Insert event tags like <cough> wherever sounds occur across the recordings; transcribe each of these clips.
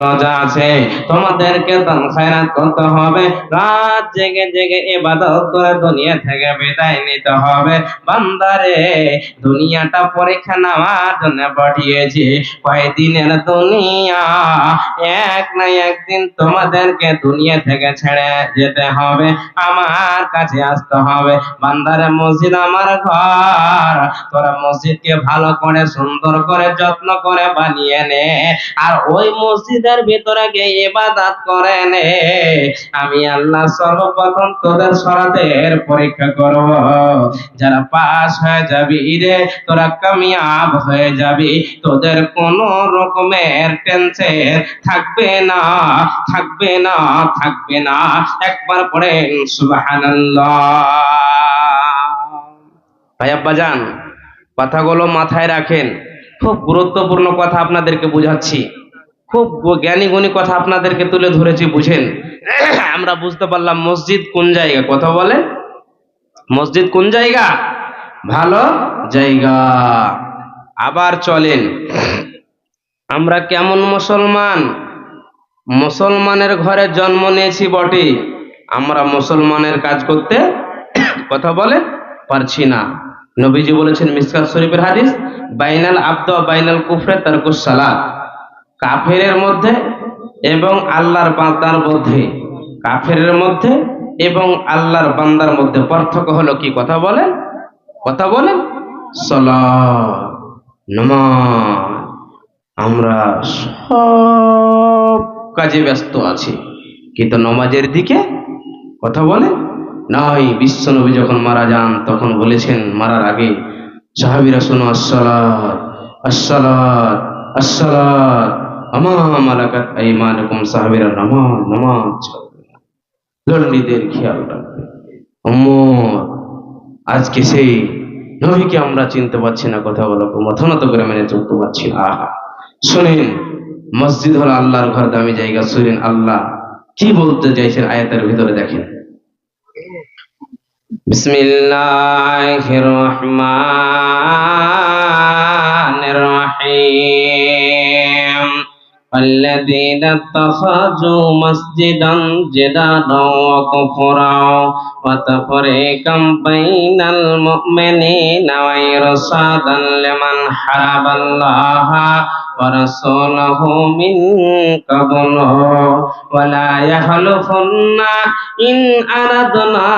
রোজা আছে, তোমাদেরকে দান খায়রাত করতে হবে। রাত জেগে জেগে ইবাদত করে দুনিয়া থেকে বিদায় নিতে হবে। বান্দারে, দুনিয়াটা পরীক্ষা নেওয়ার জন্য পাঠিয়েছি। কয়দিনের দুনিয়া? এক না একদিন তোমাদেরকে দুনিয়া থেকে ছেড়ে যেতে হবে, আমার কাছে আসতে হবে। বান্দারে, মসজিদ আমার ঘর। তোরা মসজিদকে ভালো করে, সুন্দর করে, যত্ন করে বানিয়ে নে। আর ওই মসজিদের ভিতরে গিয়ে ইবাদত করে নে। আমি আল্লাহ সর্বপ্রথম তোদের সরাতের পরীক্ষা করব। যারা পাস হয়ে যাবি রে, তোরা কামিয়াব হয়ে যাবি। তোদের কোনো রকমের টেনশন থাকবে না থাকবে না থাকবে না। একবার পড়েন, সুবহানাল্লাহ। ভাই আব্বাজান, কথাগুলো মাথায় রাখেন। খুব গুরুত্বপূর্ণ কথা আপনাদেরকে বুঝাচ্ছি। খুব জ্ঞানী গুণী কথা আপনাদেরকে তুলে ধরেছি, বুঝেন? আমরা বুঝতে পারলাম মসজিদ কোন জায়গা? কথা বলে মসজিদ কোন জায়গা? ভালো জায়গা। আবার চলেন। আমরা কেমন মুসলমান? মুসলমানের ঘরে জন্ম নিয়েছি বটে। আমরা মুসলমানের কাজ করতে কথা বলে পারছি না। নবীজি বলেছেন মিসকাত শরীফের হাদিস, বাইনাল আব্দ বাইনাল কুফরে তারকুস সালাত। কাফেরের মধ্যে এবং আল্লাহর বান্দার মধ্যে। কাফেরের মধ্যে এবং আল্লাহর বান্দার মধ্যে পার্থক্য হলো কি? কথা বলেন। কথা বলেন। নামাজ। আমরা সব কাজে ব্যস্ত আছি। কিন্তু নমাজের দিকে কথা বলে নাই বিশ্বনবী যখন মারা যান, তখন বলেছেন, মারার আগে সাহাবিরা শোনো আসসালাত আসসালাত আসসালাত আজকে সেই নবীকে আমরা চিনতে পারছি না, কথা বলো মথনত করে মেনে চলতে পারছি আহা। শুনেন, মসজিদ হলো আল্লাহর ঘর, দামি জায়গা। শুনেন, আল্লাহ কি বলতে চাইছেন আয়াতের ভিতরে দেখেন। বিসমিল্লাহির রহমানির রহিম। الذين اتخذوا مسجدا جدادا وكفرا وتفريقا بين المؤمنين وإرصادا لمن حارب الله ورسوله من قبل ولا يحلفن إن أردنا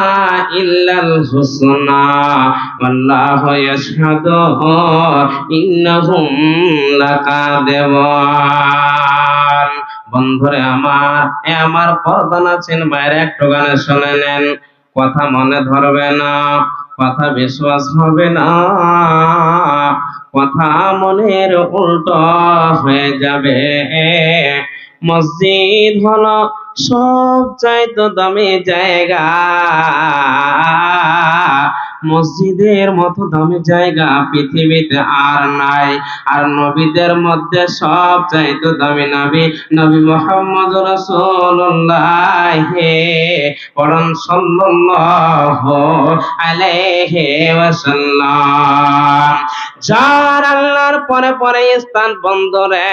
إلا الحسنى والله يشهد إنهم لكاذبون বন্ধুরে আমার এ আমার পর্দান আছেন বাইরে একটু গানে শুনে নেন কথা মনে ধরবে না কথা বিশ্বাস হবে না কথা মনের উল্টো হয়ে যাবে। মসজিদ হলো সব চাইতো দামি জায়গা। মসজিদের মতো দামি জায়গা পৃথিবীতে আর নাই। আর নবীদের মধ্যে সব চাইতো দামি নবী নবী মোহাম্মদ রাসূলুল্লাহ পরম আলাইহি ওয়াসাল্লাম। যার আল্লাহর পরে পরে স্থান বন্ধ রে,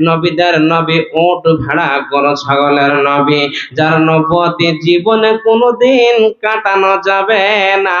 নবীদের নবী উট ভেড়া গরু ছাগলের নবী। যার নবতী জীবনে কোনোদিন কাটানো যাবে না।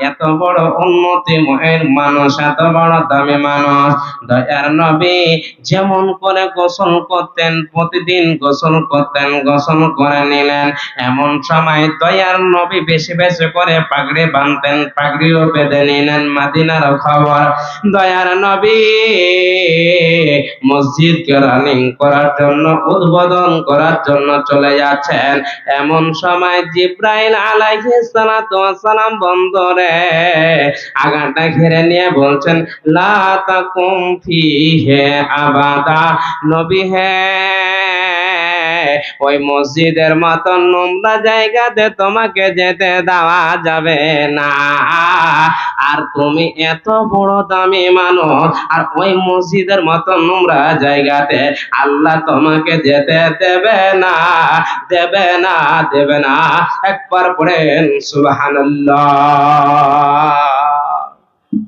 এত বড় উন্নতি মহের মানুষ, এত বড় দামি মানুষ। দয়ার নবী যেমন করে গোসল করতেন, প্রতিদিন গোসল করতেন, গোসল করে নিলেন। এমন সময় দয়ার নবী বেশি বেশি করে পাগড়ি বাঁধতেন, পাগড়িও বেঁধে নিলেন মাদিনার খবর। দয়ার নবী মসজিদকে রানিং করার জন্য, উদ্বোধন করার জন্য চলে যাচ্ছেন। এমন সময় জিব্রাইল আলাইহিস সালাম বন্দরে আগাটা ঘিরে নিয়ে বলছেন লা তাকুম ফিহে আবাদা নবী হে ওই মসজিদের মতন নোংরা জায়গাতে তোমাকে যেতে দেওয়া যাবে না। আর তুমি এত বড় দামি মানুষ, আর ওই মসজিদের মতো নোংরা জায়গাতে আল্লাহ তোমাকে যেতে দেবে না দেবে না দেবে না। একবার পড়েন, সুবহানাল্লাহ।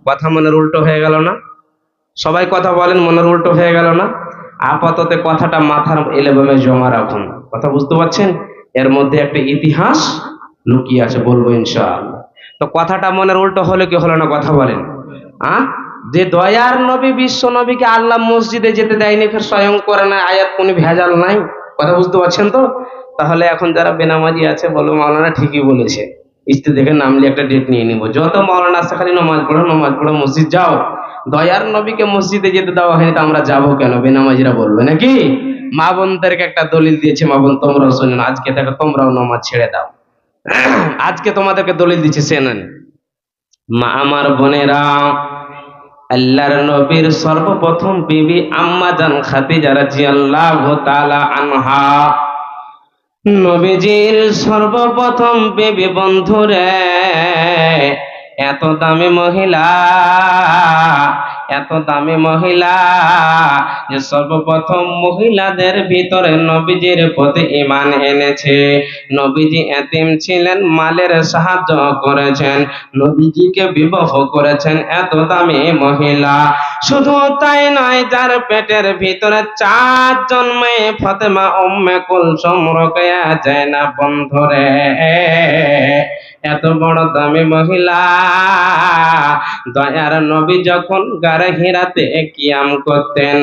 কথা মনের উল্টো হয়ে গেল না? সবাই কথা বলেন, মনের উল্টো হয়ে গেল না? আপাতত কথাটা মাথার এলেভাবে জমা রাখুন। কথা বুঝতে পারছেন? এর মধ্যে একটা ইতিহাস লুকিয়ে আছে, বলব ইনশাআল্লাহ। তো কথাটা মনের উল্টো হলে কি হলো না কথা বলেন? আ? যে দয়ার নবী, বিশ্ব নবীকে আল্লাহ মসজিদে যেতে দেয়নি, ফের স্বয়ং করে না আয়াত কোনো ভেজাল নাই। কথা বুঝতে পারছেন তো? তাহলে এখন যারা বেনামাজি আছে, বলো মাওলানা ঠিকই বলেছে। ইস্তি দেখে নামলে একটা ডেট নিয়ে নিব। যত মাওলানা আছে, খালি নমাজ পড়ো নমাজ পড়ো, মসজিদ যাও। দয়ার নবীকে মসজিদে যেতে দেওয়া হয়নি, তো আমরা যাব কেন? বেনামাজিরা বলবে, নাকি? মা বোনদেরকে একটা দলিল দিয়েছে, মা বোন, তোমরাও শোনেন আজকে দেখো, তোমরাও নমাজ ছেড়ে দাও। <clears throat> আজকে তোমাদেরকে দলিল দিচ্ছে সেনেন মা, আমার বোনেরা, আল্লাহর নবীর সর্বপ্রথম বিবি আম্মা জান খাদিজা রাদিয়াল্লাহু তাআলা আনহা। নবীজির সর্বপ্রথম বিবি বন্ধুরে এত দামি মহিলা, এত দামি মহিলা, যে সর্বপ্রথম মহিলাদের ভিতরে নবীজির প্রতি ইমান এনেছে। নবীজি এতিম ছিলেন, মালের সাহায্য করেছেন, নবীজিকে বিবাহ করেছেন এত দামি মহিলা। শুধু তাই নয়, যার পেটের ভিতরে চার জন্মে ফতেমা উম্মে কুলসুম রোকেয়া যায় না বন্ধরে এত বড় দামি মহিলা। দয়ার নবী যখন গারে হিরাতে কিয়াম করতেন,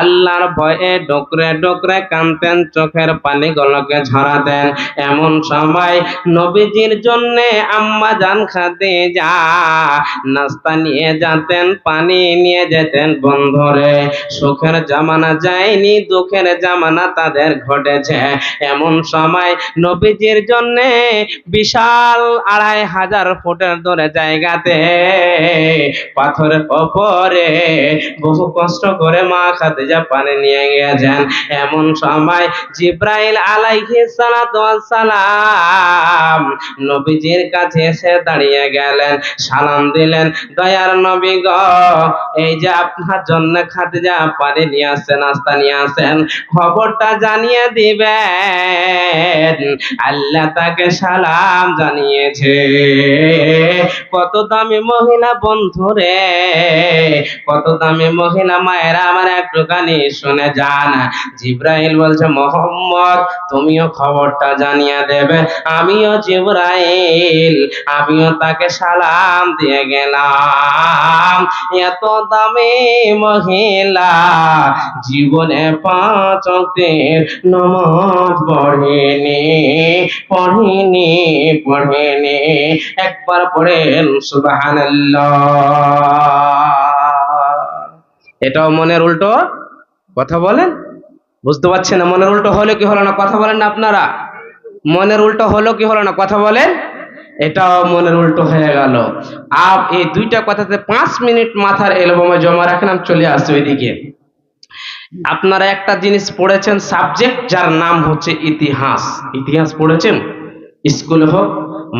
আল্লাহর ভয়ে ডোকরে ডোকরে কানতেন, চোখের পানি গলকে ঝরাতেন। এমন সময় নবীজির জন্য আম্মা জান খাতে যা নাস্তা নিয়ে যেতেন, পানি নিয়ে যেতেন বন্ধরে। সুখের জামানা যায়নি, দুঃখের জামানা তাদের ঘটেছে। এমন সময় নবীজির জন্য বিশাল আড়াই হাজার ফুটের দূরে জায়গাতে। পাথরের ওপরে বহু কষ্ট করে মা খাদিজা পানি নিয়ে গিয়েছেন এমন সময় জিব্রাইল ওয়াস সালাম নবীজির কাছে এসে দাঁড়িয়ে গেলেন। সালাম দিলেন, দয়ার নবী গ, এই যে আপনার জন্য খাদিজা পানি নিয়ে আসছেন, নাস্তা নিয়ে আসেন খবরটা জানিয়ে দিবেন। আল্লাহ তাকে সালাম জানিয়েছে কত দামি মহিলা বন্ধুরে কত দামি মহিলা মায়েরা আমার একটুখানি শুনে যান। জিব্রাইল বলছে, মোহাম্মদ, তুমিও খবরটা জানিয়ে দেবে। আমিও জিব্রাইল, আমিও তাকে সালাম দিয়ে গেলাম। এত দামি মহিলা জীবনে পাঁচ নমাজ পড়েনি পড়েনি পড়েনি। একবার পড়েন, সুবহানাল্লাহ। এটাও মনের উল্টো কথা বলেন? বুঝতে পারছেন না মনের উল্টো হলো কি হলো না? কথা বলেন না আপনারা। মনের উল্টো হলো কি হলো না? কথা বলেন। এটাও মনের উল্টো হয়ে গেল। আপ এই দুইটা কথাতে পাঁচ মিনিট মাথার এলবামে জমা রাখেন, আমি চলে আসছি ওইদিকে। আপনারা একটা জিনিস পড়েছেন সাবজেক্ট যার নাম হচ্ছে ইতিহাস। ইতিহাস পড়েছেন? স্কুলে হোক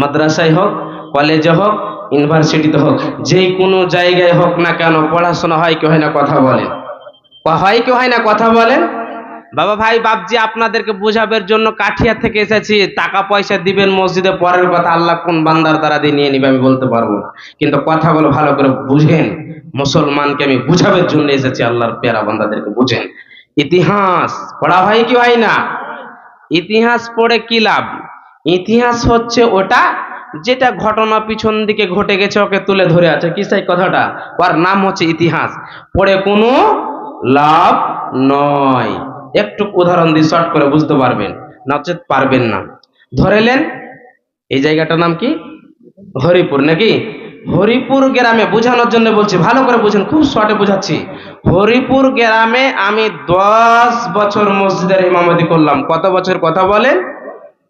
মাদ্রাসায় হোক কলেজে হোক ইউনিভার্সিটিতে হোক যে কোনো জায়গায় হোক না কেন পড়াশোনা হয় কি হয় না কথা বলেন হয় কি হয় না কথা বলেন বাবা ভাই, বাপজি আপনাদেরকে বোঝাবার জন্য কাঠিয়া থেকে এসেছি। টাকা পয়সা দিবেন মসজিদে, পরের কথা আল্লাহ কোন বান্দার দ্বারা দিয়ে নিয়ে নিবে আমি বলতে পারব না। কিন্তু কথাগুলো ভালো করে বুঝেন। মুসলমানকে আমি বুঝাবার জন্য এসেছি, আল্লাহর পেয়ারা বান্দাদেরকে বুঝেন। ইতিহাস, পড়া হয় কি হয় না? ইতিহাস পড়ে কি লাভ? ইতিহাস হচ্ছে ওটা যেটা ঘটনা পিছন দিকে ঘটে গেছে, ওকে তুলে ধরে আছে। কি সেই কথাটা? ওর নাম হচ্ছে ইতিহাস। পড়ে কোনো লাভ নয়। একটু উদাহরণ দিয়ে শর্ট করে বুঝতে পারবেন। নচেত পারবেন না। ধরেলেন এই জায়গাটার নাম কি? হরিপুর, নাকি? হরিপুর গ্রামে বোঝানোর জন্য বলছি, ভালো করে বুঝেন, খুব শর্টে বোঝাচ্ছি। হরিপুর গ্রামে আমি দশ বছর মসজিদের ইমামতি করলাম। কত বছর কথা বলেন?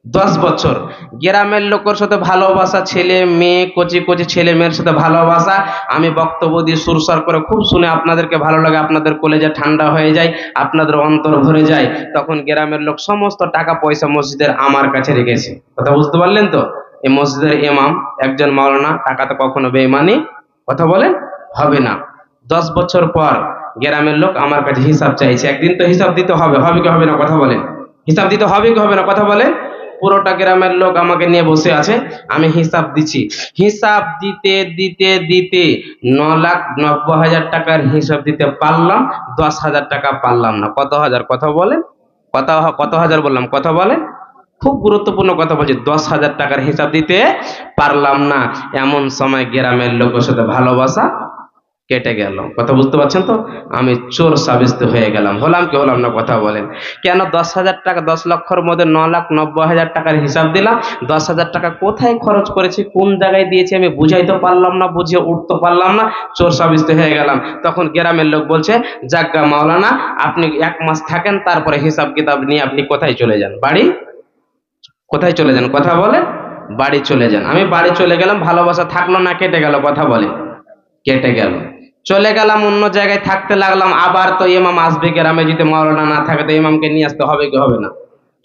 দশ বছর। গ্রামের লোকের সাথে ভালোবাসা, ছেলে, মেয়ে, কচি কচি ছেলে মেয়ের সাথে ভালোবাসা। আমি বক্তব্য দিয়ে সুরসার করে খুব শুনে আপনাদেরকে ভালো লাগে, আপনাদের কলেজে ঠান্ডা হয়ে যায়, আপনাদের অন্তর ভরে যায়। তখন গ্রামের লোক সমস্ত টাকা পয়সা মসজিদের আমার কাছে রেখেছে। কথা বুঝতে পারলেন তো? এই মসজিদের এমাম একজন মাওলানা, টাকা তো কখনো বেইমানি কথা বলেন, হবে না। দশ বছর পর গ্রামের লোক আমার কাছে হিসাব চাইছে। একদিন তো হিসাব দিতে হবে হবে কি হবে না কথা বলেন? হিসাব দিতে হবে কি হবে না কথা বলেন? পুরোটা গ্রামের লোক আমাকে নিয়ে বসে আছে, আমি হিসাব দিচ্ছি। হিসাব দিতে দিতে দিতে ন লাখ নব্বই হাজার টাকার হিসাব দিতে পারলাম, দশ হাজার টাকা পারলাম না। কত হাজার? কথা বলেন। কত কত হাজার বললাম? কথা বলেন। খুব গুরুত্বপূর্ণ কথা বলছি, দশ হাজার টাকার হিসাব দিতে পারলাম না। এমন সময় গ্রামের লোকের সাথে ভালোবাসা কেটে গেল। কথা বুঝতে পারছেন তো? আমি চোর সাব্যস্ত হয়ে গেলাম। হলাম কি হলাম না, কথা বলেন। কেন দশ হাজার টাকা, দশ লক্ষর মধ্যে ন লাখ নব্বই হাজার টাকার হিসাব দিলাম? দশ হাজার টাকা কোথায় খরচ করেছি? কোন জায়গায় দিয়েছি? আমি বুঝাইতে পারলাম না, বুঝিয়ে উঠতে পারলাম না, চোর সাব্যস্ত হয়ে গেলাম। তখন গ্রামের লোক বলছে, জাগ্গা মাওলানা, আপনি এক মাস থাকেন, তারপরে হিসাব কিতাব নিয়ে আপনি কোথায় চলে যান? বাড়ি? কোথায় চলে যান? কথা বলে বাড়ি চলে যান। আমি বাড়ি চলে গেলাম, ভালোবাসা থাকল না, কেটে গেল, কথা বলে কেটে গেল। চলে গেলাম, অন্য জায়গায় থাকতে লাগলাম, আবার তো ইমাম আসবে গ্রামে যদি মরনা না থাকে, তো ইমামকে নিয়ে আসতে হবে কি হবে না?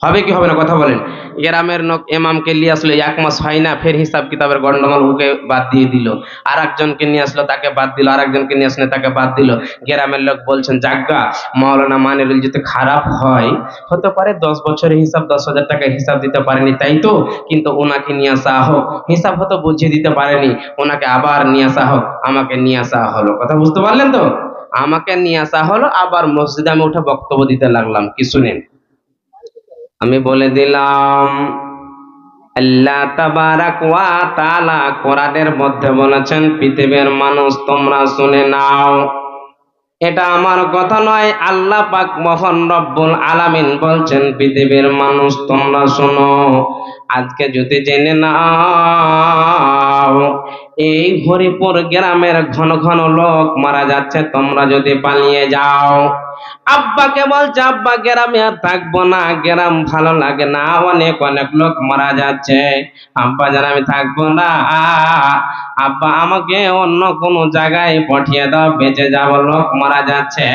হবে কি হবে না কথা বলেন। গ্রামের লোক ইমামকে নিয়ে আসলো, এক মাস হয় না, ফের হিসাব কিতাবের গন্ডগোল ওকে বাদ দিয়ে দিল। আর একজনকে নিয়ে আসলো, তাকে বাদ দিল আর একজনকে নিয়ে আসলে, তাকে বাদ দিল। গ্রামের লোক বলছেন, জাগ্গা, মাওলানা মানিরুল যদি খারাপ হয়, হতে পারে দশ বছরের হিসাব, দশ হাজার টাকা হিসাব দিতে পারেনি, তাই তো? কিন্তু ওনাকে নিয়ে আসা হোক, হিসাব হয়তো বুঝিয়ে দিতে পারেনি, ওনাকে আবার নিয়ে আসা হোক, আমাকে নিয়ে আসা হলো। কথা বুঝতে পারলেন তো? আমাকে নিয়ে আসা হলো, আবার মসজিদে আমি উঠে বক্তব্য দিতে লাগলাম কি শুনেন আমি বলে দিলাম, আল্লাহ তাবারাক ওয়া তাআলা কোরআনের মধ্যে বলেছেন, পৃথিবীর মানুষ তোমরা শুনে নাও। এটা আমার কথা নয়, আল্লাহ পাক মহান রব্বুল আলামিন বলছেন, পৃথিবীর মানুষ তোমরা শোনো। আজকে যদি জেনে নাও, এই হরিপুর গ্রামের ঘন ঘন লোক মারা যাচ্ছে, তোমরা যদি পালিয়ে যাও। আব্বাকে বলছে আব্বা গ্রামে আর থাকব না, গ্রাম ভালো লাগে না। অনেক অনেক লোক মারা যাচ্ছে। আব্বা যেন আমি থাকব না। আব্বা আমাকে অন্য কোনো জায়গায় পাঠিয়ে দাও, বেঁচে যাব লোক মারা যাচ্ছে।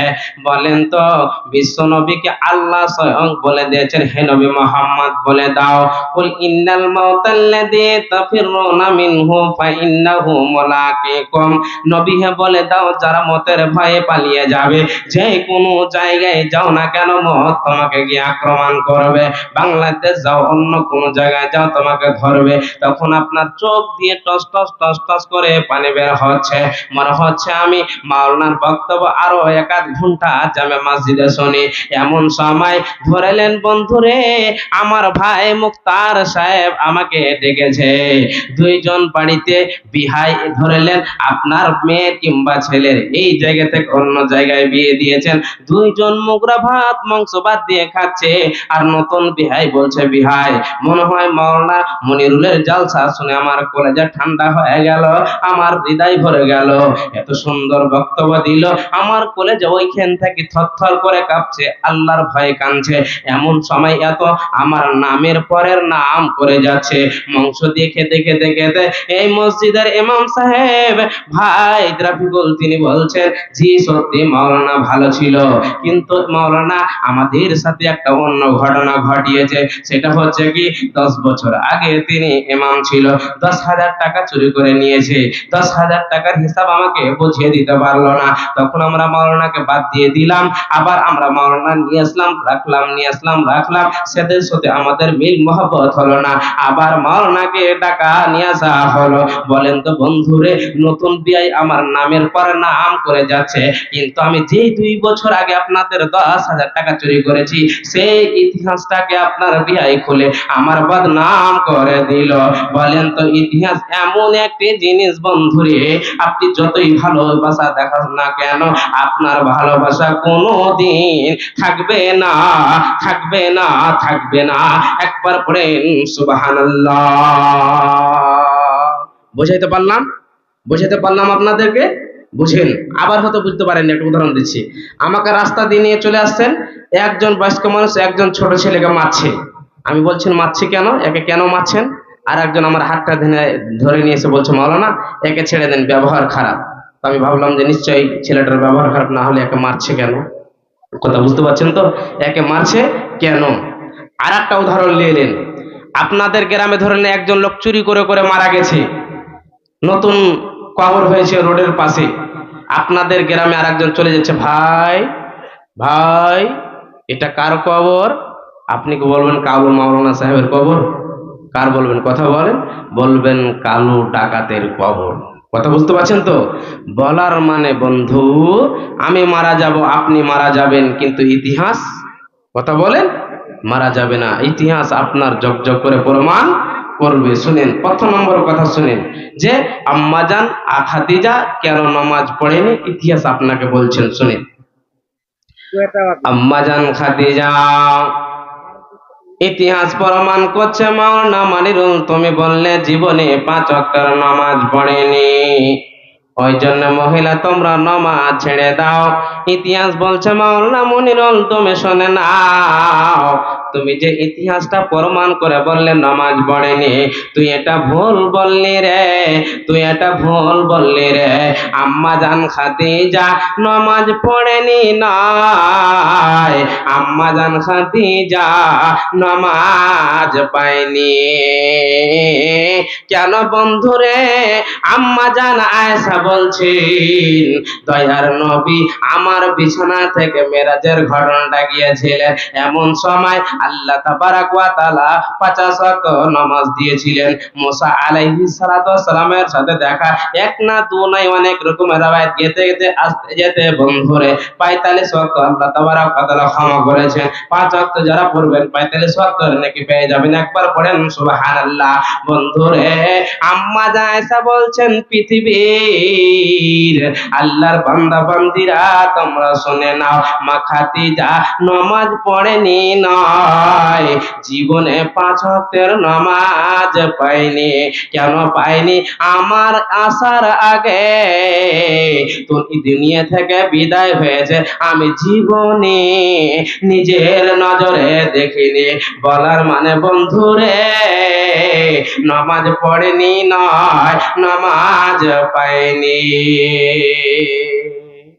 বলেন তো, বিশ্ব নবীকে আল্লাহ স্বয়ং বলে দিয়েছেন, হে নবী মোহাম্মদ, বলে দাও, কুল ইন্নাল মাউতাল্লাযী তাফিরুনা মিনহু, ফা ইন্নাহু মুলাকিকুম। নবী হে বলে দাও, যারা মতের ভয়ে পালিয়ে যাবে, যে কোনো জায়গায় যাও না কেন মত তোমাকে গিয়ে আক্রমণ করবে? বাংলাদেশ যাও, অন্য কোনো জায়গায় যাও, তোমাকে ধরবে। তখন আপনার চোখ দিয়ে টস টস টস টস করে পানি বের হচ্ছে। মনে হচ্ছে আমি মাওলানার বক্তব্য আরও এক আধ ঘণ্টা জামে মসজিদে শুনি। এমন সময় ধরেলেন, বন্ধুরে, আমার ভাই মুক্তার সাহেব আমাকে ডেকেছে। দুইজন বাড়িতে বিহাই ধরেলেন, আপনার মেয়ে কিংবা ছেলের এই জায়গা থেকে অন্য জায়গায় বিয়ে দিয়েছেন। দুইজন মুগরা ভাত মাংস ভাত দিয়ে খাচ্ছে। আর নতুন বিহাই বলছে বিহাই। মনে হয় মাওলানা মনিরুলের জালসা শুনে আমার কলেজে ঠান্ডা হয়ে গেল, আমার হৃদয় ভরে গেল। এত সুন্দর বক্তব্য দিল, আমার কলেজে ওইখান থেকে থরথর করে কাঁপছে, আল্লাহর ভয়ে কাঁদছে। এমন সময় এত আমার নামের পরের নাম করে যাচ্ছে। মাংস দিয়ে খেতে খেতে খেতে এই মসজিদের ইমাম সাহেব, ভাই রাফিকুল তিনি বলছেন, জি সত্যি মাওলানা ভালো ছিল। কিন্তু মাওলানা আমাদের সাথে একটা অন্য ঘটনা ঘটিয়েছে। সেটা হচ্ছে কি, দশ বছর আগে তিনি ইমাম ছিল, দশ হাজার টাকা চুরি করে নিয়েছে। দশ হাজার টাকার হিসাব আমাকে বুঝিয়ে দিতে পারল না। তখন আমরা মাওলানাকে বাদ দিয়ে দিলাম, আবার আমরা মাওলানা নিয়ে আসলাম, রাখলাম, নিয়ে আসলাম, রাখলাম সেদের সাথে আমাদের মিল মহব্বত হলো না। আবার মাওলানাকে টাকা নিয়ে আসা হলো। বলেন তো বন্ধুরে, নতুন বিয়াই আমার নামের পর নাম করে যাচ্ছে। কিন্তু আমি যেই দুই বছর আগে আপনাদের দশ হাজার টাকা চুরি করেছি। সেই ইতিহাসটাকে আপনার বিয়াই খুলে আমার বদনাম করে দিল। বলেন তো ইতিহাস এমন একটি জিনিস বন্ধুরে, আপনি যতই ভালোবাসা দেখান না কেন, আপনার ভালোবাসা কোনো দিন থাকবে না থাকবে না থাকবে না। একবার পড়েন, সুবহানাল্লাহ। বুঝাইতে পারলাম? বুঝাইতে পারলাম আপনাদেরকে? বুঝেন? আবার হয়তো বুঝতে পারেন একটা উদাহরণ দিচ্ছি। আমাকে রাস্তা দিয়ে নিয়ে চলে আসছেন, একজন বয়স্ক মানুষ একজন ছোট ছেলেকে মারছে। আমি বলছেন মারছি কেন? একে কেন মারছেন? আর একজন আমার হাতটা ধরে ধরে নিয়ে এসে বলছে, মাওলানা, একে ছেড়ে দেন, ব্যবহার খারাপ। তো আমি ভাবলাম যে নিশ্চয়ই ছেলেটার ব্যবহার খারাপ, না হলে একে মারছে কেন? কথা বুঝতে পারছেন তো? একে মারছে কেন? আর একটা উদাহরণ নিয়ে এলেন আপনাদের গ্রামে ধরেন একজন লোক চুরি করে করে মারা গেছে। নতুন কবর হয়েছে রোডের পাশে। আপনাদের গ্রামে আরেকজন চলে যাচ্ছে, ভাই ভাই, এটা কার কবর? আপনি কি বলবেন কালু মাওলানা সাহেবের কবর? কার বলবেন, কথা বলেন। বলবেন, কালু ডাকাতের কবর। কথা বুঝতে পারছেন তো? বলার মানে বন্ধু, আমি মারা যাব, আপনি মারা যাবেন, কিন্তু ইতিহাস, কথা বলেন, মারা যাবে না। ইতিহাস আপনার জগজগ করে প্রমাণ করবে শুনেন, প্রথম নম্বর কথা শুনেন। যে আম্মাজান আখাদিজা কেন নামাজ পড়েনি? ইতিহাস আপনাকে বলছেন, শুনেন। আম্মাজান খাদিজা, ইতিহাস প্রমাণ করছে মাওলানা মানিরুল। তুমি বললে, জীবনে পাঁচ অক্টর নামাজ পড়েনি। ওই জন্য মহিলা, তোমরা নামাজ ছেড়ে দাও। ইতিহাস বলছে মাওলানা মনিরুল, তুমি শোনে নাও। তুমি যে ইতিহাসটা প্রমাণ করে বললে নামাজ পড়েনি, তুই এটা ভুল বললি রে, তুই এটা ভুল বললি রে। আম্মা জান খাদিজা নামাজ পড়েনি নাই, আম্মা জান খাদিজা নামাজ পায়নি। কেন বন্ধুরে আম্মা জান আয়েশা বলছেন, দয়ার নবী আমার বিছানা থেকে মেরাজের ঘটনাটা গিয়েছিলেন। এমন সময় আল্লাহ তাবারাক ওয়া তাআলা 50 ওয়াক্ত নামাজ দিয়েছিলেন। মুসা আলাইহিস সালাতু সালামের সাথে দেখা, এক না দু নাই অনেক রকমের রাওয়ায়াত যেতে যেতে আসতে যেতে বন্ধুরে 45 ওয়াক্ত আল্লাহ তাবারাক ওয়া তাআলা ক্ষমা করেছেন। পাঁচ ওয়াক্ত যারা পড়বেন 45 ওয়াক্ত নাকি পেয়ে যাবেন। একবার পড়েন, সুবহানাল্লাহ। বন্ধুরে, আম্মা জায়েশা বলছেন পৃথিবীর, আল্লাহর বান্দা বান্দিরা তোমরা শুনে নাও। মা খাদিজা নামাজ পড়েনি নয় জীবনে পাঁচ ওয়াক্তের নামাজ পাইনি। কেন পাইনি? আমার আসার আগে। তুমি দুনিয়া থেকে বিদায় হয়েছে। আমি জীবনে নিজের নজরে দেখিনি। বলার মানে বন্ধুরে, নামাজ পড়েনি নয়, নামাজ পাইনি।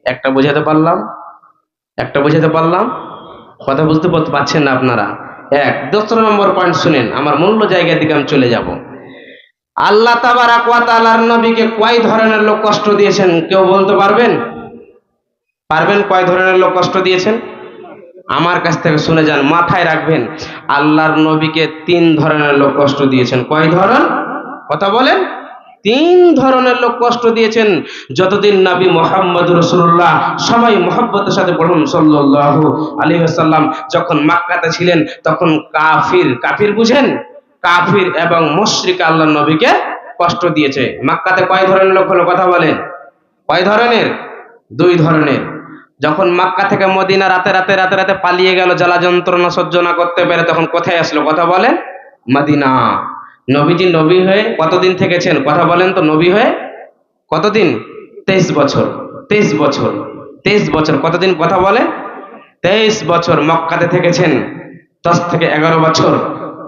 একটা বোঝাতে পারলাম? একটা বোঝাতে পারলাম? কথা বুঝতে পার- পারছেন না আপনারা? এক, দোসরা নম্বর পয়েন্ট শুনেন, আমার মূল্য জায়গা দিকে আমি চলে যাব। আল্লাহ তাবারাক ওয়া নবীকে কয় ধরনের লোক কষ্ট দিয়েছেন, কেউ বলতে পারবেন? পারবেন? কয় ধরনের লোক কষ্ট দিয়েছেন? আমার কাছ থেকে শুনে যান, মাথায় রাখবেন, আল্লাহর নবীকে তিন ধরনের লোক কষ্ট দিয়েছেন। কয় ধরন? কথা বলেন। তিন ধরনের লোক কষ্ট দিয়েছেন। যতদিন নবী মোহাম্মদ রসুল্লাহ সবাই মোহাম্মতের সাথে পড়ুন, সাল্লাল্লাহু আলাইহি ওয়াসাল্লাম, যখন মাক্কাতে ছিলেন, তখন কাফির কাফির বুঝেন? কাফির এবং মুশরিক আল্লাহ নবীকে কষ্ট দিয়েছে। মাক্কাতে কয় ধরনের লোক হলো কথা বলেন? কয় ধরনের? দুই ধরনের। যখন মাক্কা থেকে মদিনা রাতে রাতে রাতে রাতে পালিয়ে গেল জ্বালা যন্ত্রণা সহ্য না করতে পেরে তখন কোথায় আসলো? কথা বলেন? মদিনা। নবীজি নবী হয়ে কতদিন থেকেছেন? কথা বলেন তো, নবী হয়ে কতদিন? তেইশ বছর। তেইশ বছর। তেইশ বছর। কতদিন কথা বলে? তেইশ বছর মক্কাতে থেকেছেন। দশ থেকে এগারো বছর।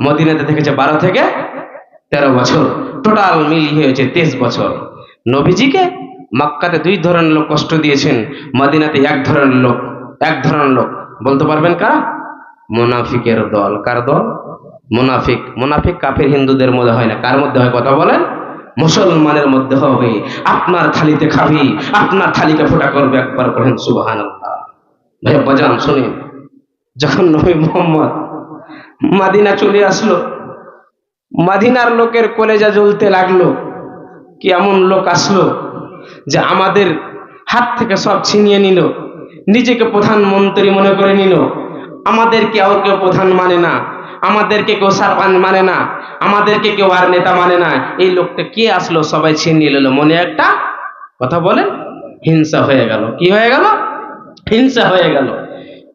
মদিনাতে থেকেছে বারো থেকে তেরো বছর। টোটাল মিলিয়ে হয়েছে তেইশ বছর। নবীজিকে মক্কাতে দুই ধরনের লোক কষ্ট দিয়েছেন। মদিনাতে এক ধরনের লোক, এক ধরনের লোক। বলতে পারবেন কারা? মুনাফিকের দল। কার দল? মুনাফিক মুনাফিক কাফের হিন্দুদের মধ্যে হয় না। কার মধ্যে হয় কথা বলেন? মুসলমানের মধ্যে হবে। আপনার থালিতে খাবি, আপনার থালিকে ফোটা করবে একবার করেন সুবাহান ভাই বাজান, শুনেন। যখন নবী মোহাম্মদ মাদিনা চলে আসলো, মাদিনার লোকের কলেজা জ্বলতে লাগল, কি এমন লোক আসলো যে আমাদের হাত থেকে সব ছিনিয়ে নিল, নিজেকে প্রধানমন্ত্রী মনে করে নিল, আমাদেরকে আর কেউ প্রধান মানে না। আমাদেরকে কেউ সারপান মানে না, আমাদেরকে কেউ আর নেতা মানে না। এই লোকটা কে আসলো? সবাই ছিনিয়ে নিল। মনে একটা কথা বলেন হিংসা হয়ে গেল। কি হয়ে গেল? হিংসা হয়ে গেল।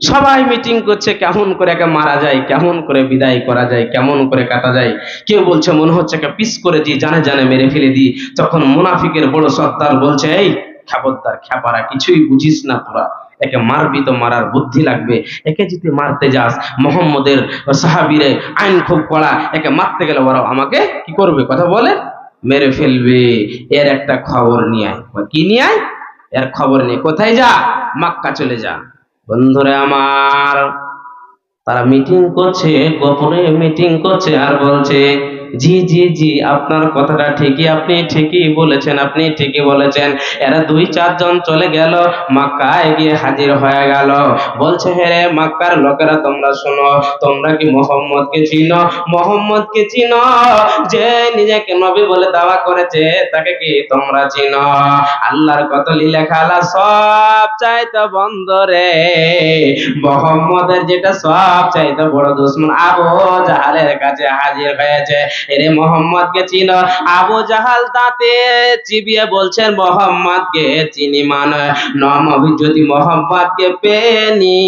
সবাই মিটিং করছে, কেমন করে একে মারা যায়, কেমন করে বিদায় করা যায়, কেমন করে কাটা যায়। কেউ বলছে, মনে হচ্ছে একে পিস করে দিই, জানে জানে মেরে ফেলে দিই। তখন মুনাফিকের বড় সর্দার বলছে, এই খাবরদার খ্যাপারা, কিছুই বুঝিস না তোরা। একে মারবি তো মারার বুদ্ধি লাগবে। একে যদি মারতে যাস, মোহাম্মদের সাহাবিরে আইন খুব কড়া, একে মারতে গেলে ওরা আমাকে কি করবে? কথা বলে? মেরে ফেলবে। এর একটা খবর নিয়ে আয়। কি নিয়ে আয়? এর খবর নিয়ে কোথায় যা? মাক্কা চলে যা। বন্ধুরে আমার, তারা মিটিং করছে, গোপনে মিটিং করছে আর বলছে জি জি জি, আপনার কথাটা ঠিকই, আপনি ঠিকই বলেছেন, আপনি ঠিকই বলেছেন। এরা দুই, চারজন চলে গেল, মক্কায় গিয়ে হাজির হয়ে গেল। বলছে, হে রে মক্কার লোকেরা, তোমরা শোনো, তোমরা কি মোহাম্মদকে চিনো? মোহাম্মদকে চিনো, যে নিজেকে নবী বলে দাওয়া করেছে, তাকে কি তোমরা চিনো? আল্লাহর কত লীলা খেলা সব চাইতে বন্ধ রে। মোহাম্মদের যেটা সব চাইতে বড় দুশ্মন আবু জাহালের কাছে হাজির হয়েছে। এরে মোহাম্মদকে চিনো। আবু জাহাল তাতে চিবিয়ে বলছেন, মোহাম্মদকে চিনি মানে নবী যদি মোহাম্মদকে পেনি,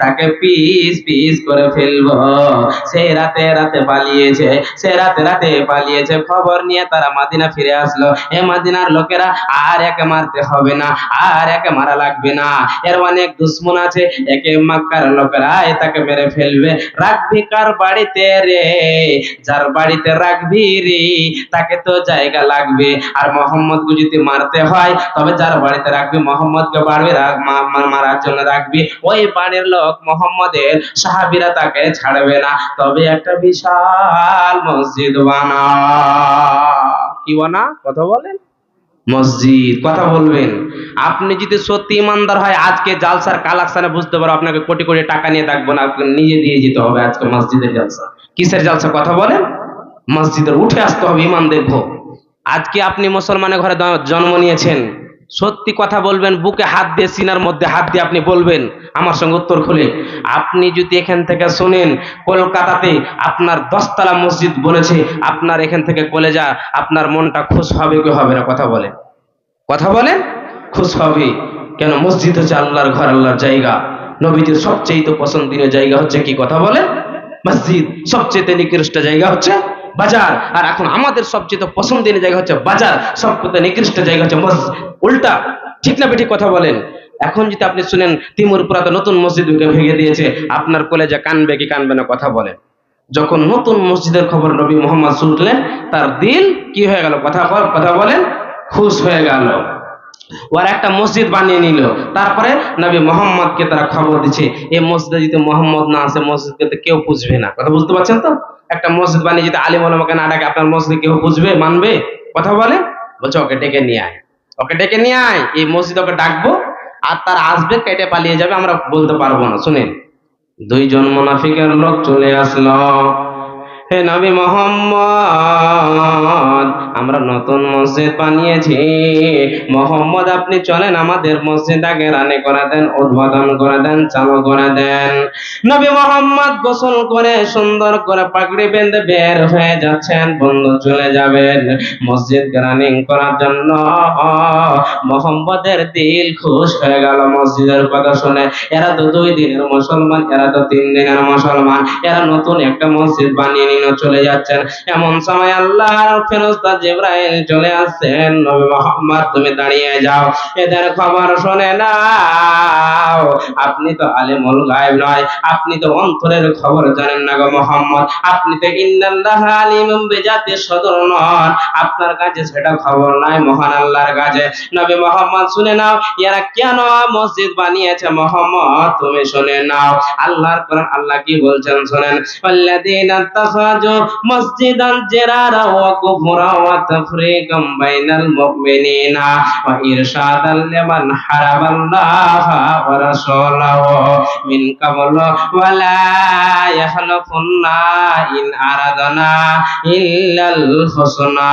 তাকে পিস পিস করে ফেলব। সে রাতে রাতে পালিয়েছে, সে রাতে রাতে পালিয়েছে। খবর নিয়ে তারা মাদিনা ফিরে আসলো। এ মাদিনার লোকেরা আর একে মারতে হবে না, আর একে মারা লাগবে না। এর অনেক দুশ্মন আছে, একে মক্কার লোকেরা তাকে মেরে ফেলবে। রাখবি কার বাড়িতে রে? যার বাড়িতে রাখবি রে, তাকে তো জায়গা লাগবে। আর মোহাম্মদকে যদি মারতে হয়, তবে যার বাড়িতে রাখবি, মোহাম্মদকে বাড়ি রাখ- মা- মা- মারার জন্য রাখবি। ওই বাড়ির লোক মোহাম্মদের সাহাবিরা তাকে ছাড়বে না। তবে একটা বিশাল মসজিদ বানা। কি বানা? কথা বলেন। মসজিদ, কথা বলবেন। আপনি যদি সত্যি ইমানদার হয়, আজকে জালসার কালাকসানে বুঝতে পারো আপনাকে কোটি কোটি টাকা নিয়ে থাকব না নিজে দিয়ে যেতে হবে আজকে মসজিদের জালসা। কিসের জালসা? কথা বলেন। মসজিদের উঠে আসতে হবে ইমান দেখব আজকে আপনি মুসলমানের ঘরে জন্ম নিয়েছেন সত্যি কথা বলবেন, বুকে হাত দিয়ে, সিনার মধ্যে হাত দিয়ে আপনি বলবেন, আমার সঙ্গে উত্তর খুলে আপনি যদি এখান থেকে শুনেন, কলকাতাতে আপনার দশতলা মসজিদ বলেছে, আপনার এখান থেকে কলেজা, আপনার মনটা খুশ হবে কি হবে না? কথা বলেন। কথা বলেন, খুশ হবে। কেন? মসজিদ হচ্ছে আল্লাহর ঘর, আল্লাহর জায়গা। নবীদের সবচেয়ে তো পছন্দনীয় জায়গা হচ্ছে কি? কথা বলেন। মসজিদ সবচেয়ে নিকৃষ্ট জায়গা হচ্ছে বাজার। আর এখন আমাদের সবচেয়ে পছন্দের জায়গা হচ্ছে বাজার। সবচেয়ে নিকৃষ্ট জায়গা হচ্ছে মসজিদ। উল্টা, ঠিক না বেঠিক কথা বলেন? এখন যদি আপনি শুনেন তিমুরপুরাতে নতুন মসজিদ ভেঙে দিয়েছে, আপনার কোলে কলেজে কানবে, কি কানবে না কথা বলেন। যখন নতুন মসজিদের খবর নবী মোহাম্মদ শুনলেন, তার দিল কি হয়ে গেল? কথা কথা বলেন, খুশ হয়ে গেল। ওরা একটা মসজিদ বানিয়ে নিল। তারপরে নবী মোহাম্মদকে তারা খবর দিচ্ছে এই মসজিদে যদি মোহাম্মদ না আসে, মসজিদকে তো কেউ বুঝবে না। কথা বুঝতে পারছেন তো? একটা মসজিদ বানিয়ে যদি আলিম ওলামাকে না ডাকে, আপনার মসজিদে কেউ বুঝবে, মানবে? কথা বলে? বলছে, ওকে ডেকে নিয়ে আয়। ওকে ডেকে নিয়ে আয়, এই মসজিদ ওকে ডাকবো, আর তার আসবে, কেটে পালিয়ে যাবে, আমরা বলতে পারব না। শুনেন, দুইজন মুনাফিকের লোক চলে আসলো। হে নবী মোহাম্মদ, আমরা নতুন মসজিদ বানিয়েছি। মোহাম্মদ, আপনি চলেন আমাদের মসজিদ আগে রানে করে দেন, উদ্বোধন করে দেন, চালু করে দেন। নবী মোহাম্মদ গোসল করে সুন্দর করে পাগড়ি বেঁধে বের হয়ে যাচ্ছেন, বন্ধু চলে যাবেন মসজিদ রানিং করার জন্য। মোহাম্মদের দিল খুশ হয়ে গেল মসজিদের কথা শুনে। এরা তো দুই দিনের মুসলমান, এরা তো তিন দিনের মুসলমান। এরা নতুন একটা মসজিদ বানিয়ে নিয়ে চলে যাচ্ছেন। এমন সময় আল্লাহর ফেরেশতা জিব্রাইল চলে আসছেন, নবী মুহাম্মদ, তুমি দাঁড়িয়ে যাও। এদের খবর শুনে নাও আপনি তো আলিমুল গায়েব নয়। আপনি তো অন্তরের খবর জানেন না গো মোহাম্মদ। আপনি তো ইন্নাল্লাহ আলিমুম বিজাতি সদর নন। আপনার কাছে সেটা খবর নাই মহান আল্লাহর কাছে। নবী মোহাম্মদ, শুনে নাও এরা কেন মসজিদ বানিয়েছে মোহাম্মদ? তুমি শুনে নাও। আল্লাহর কোরআন আল্লাহ কি বলছেন শুনেন। আল্লাযীনা তাখাজু মসজিদান জিরারা ওয়া কুফরা ওয়া তাফরীকাম বাইনাল মুমিনিনা। ওয়া ইরশাদাল লিমান হারাবাল্লাহ ওয়া রাসূলাহু মিন কাবল ওয়া লা ইয়াখলুকুন্না ইন আরাদানা ইল্লাল হুসনা,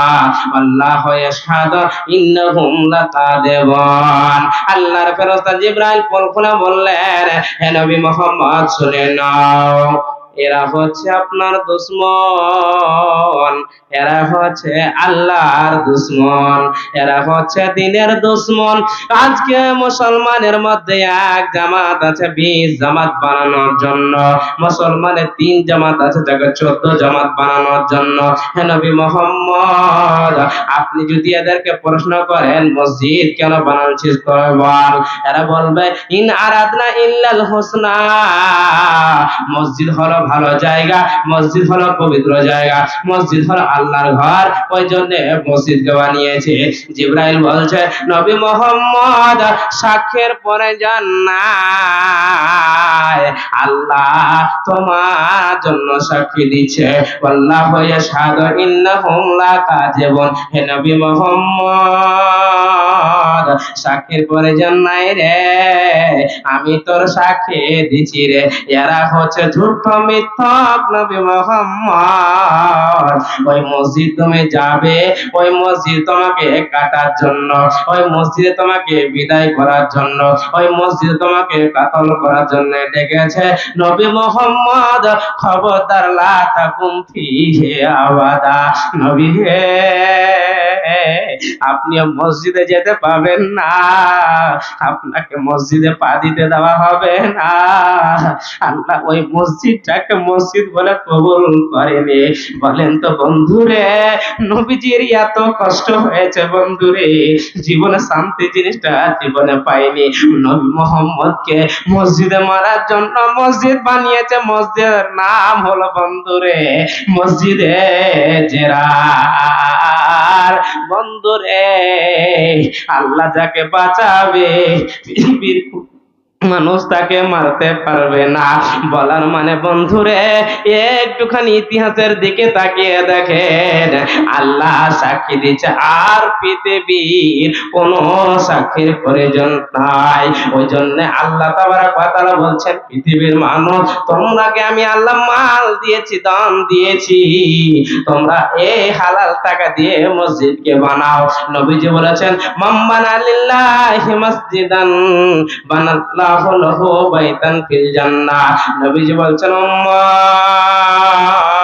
আল্লাহ ইয়াশহাদু ইন্নাহুম লাকাযিবুন আল্লাহর ফেরেশতা জিবরাইল পরখুনা বললেন, হে নবী মুহাম্মদ, শুনে নাও। এরা হচ্ছে আপনার দুশ্মন, এরা হচ্ছে আল্লাহর দুশ্মন, এরা হচ্ছে দিনের দুশ্মন। আজকে মুসলমানের মধ্যে এক জামাত আছে, বিশ জামাত বানানোর জন্য। মুসলমানের তিন জামাত আছে যাকে চোদ্দ জামাত বানানোর জন্য। হে নবী মোহাম্মদ, আপনি যদি এদেরকে প্রশ্ন করেন, মসজিদ কেন বানাচ্ছিস বল এরা বলবে, ইন আরাদনা ইল্লাল হোসনা। মসজিদ হলো ভালো জায়গা, মসজিদ হলো পবিত্র জায়গা। মসজিদ হলো আল্লাহর ঘর। ওই জন্য মসজিদকে বানিয়েছে জিব্রাইল বলছে, নবী মোহাম্মদ, সাক্ষের পরে জান্নায় আল্লাহ তোমার জন্য সাক্ষী দিচ্ছে। আল্লাহ ইয়াশহাদু ইন্নাহুম লাকাযিবুন। হে নবী মোহাম্মদ সাক্ষীর পরে জান্নাই রে। আমি তোর সাক্ষী দিছি রে। এরা হচ্ছে ঝুঠ মিথ্যক নবী মোহাম্মদ। ওই মসজিদ তুমি যাবে, ওই মসজিদ তোমাকে কাটার জন্য, ওই মসজিদে তোমাকে বিদায় করার জন্য, ওই মসজিদে তোমাকে কাতল করার জন্য ডেকেছে নবী মোহাম্মদ। খবরদার লা তাকুম ফিহি আবাদা। নবী হে, আপনি মসজিদে যেতে পাবেন না। আপনাকে মসজিদে পা দিতে দেওয়া হবে না। আল্লাহ ওই মসজিদটাকে মসজিদ বলে কবুল করেনি। বলেন তো বন্ধুরে, নবীজির এত কষ্ট হয়েছে বন্ধুরে, জীবনে শান্তি জিনিসটা জীবনে পাইনি। নবী মোহাম্মদকে মসজিদে মারার জন্য মসজিদ বানিয়েছে, মসজিদের নাম হলো বন্ধুরে, মসজিদে জেরার। বন্ধুরে, আল্লাহ যাকে বাঁচাবে পৃথিবীর মানুষ তাকে মারতে পারবে না। বলার মানে বন্ধুরে, একটুখানি ইতিহাসের দিকে তাকিয়ে দেখেন। আল্লাহ সাক্ষী দিচ্ছে আর পৃথিবীর কোন সাক্ষীর প্রয়োজন নাই। ওই জন্য আল্লাহ তাবারা কথা বলছেন, পৃথিবীর মানুষ, তোমরাকে আমি আল্লাহ মাল দিয়েছি, দান দিয়েছি। তোমরা এই হালাল টাকা দিয়ে মসজিদকে বানাও। নবীজি বলেছেন মাম্বানা লিল্লাহি মসজিদান, বানাল্লাহু লাহু বাইতান ফিল জান্নাহ। নবীজি বলছেন উম্মাহ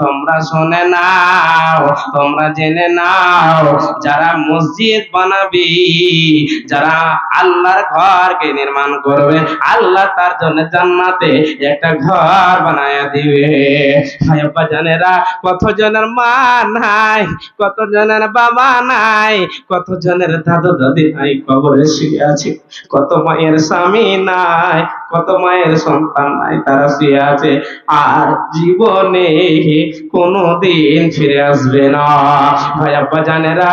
তোমরা শুনে নাও, তোমরা জেনে নাও, যারা মসজিদ বানাবি, যারা আল্লাহর ঘরকে নির্মাণ করবে, আল্লাহ তার জন্য জান্নাতে একটা ঘর বানায়া দিবে। ভাই আব্বা জানেরা, কত জনের মা নাই, কত জনের বাবা নাই, কত জনের দাদু দাদি নাই, কবরে শুয়ে আছে, কত মায়ের স্বামী নাই, কত মায়ের সন্তান নাই, তারা শুয়ে আছে। আর জীবনে ফিরে আসবে না। ভাই আব্বা জানেরা,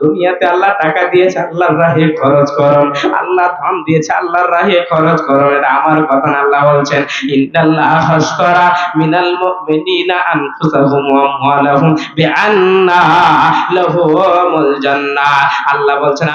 দুনিয়াতে আল্লাহ টাকা দিয়েছে, আল্লাহর রাহে খরচ করুন। আল্লাহ ধন দিয়েছে, আল্লাহর রাহে খরচ করুন। এটা আমার কথা আল্লাহ বলছেন, ইন্নাল্লাহ হাসতারা মিনাল মুমিনিনা আনফুসাহুম ওয়া আমওয়ালাহুম বিআন্না লাহুমুল জান্নাহ। আল্লাহ বলছেন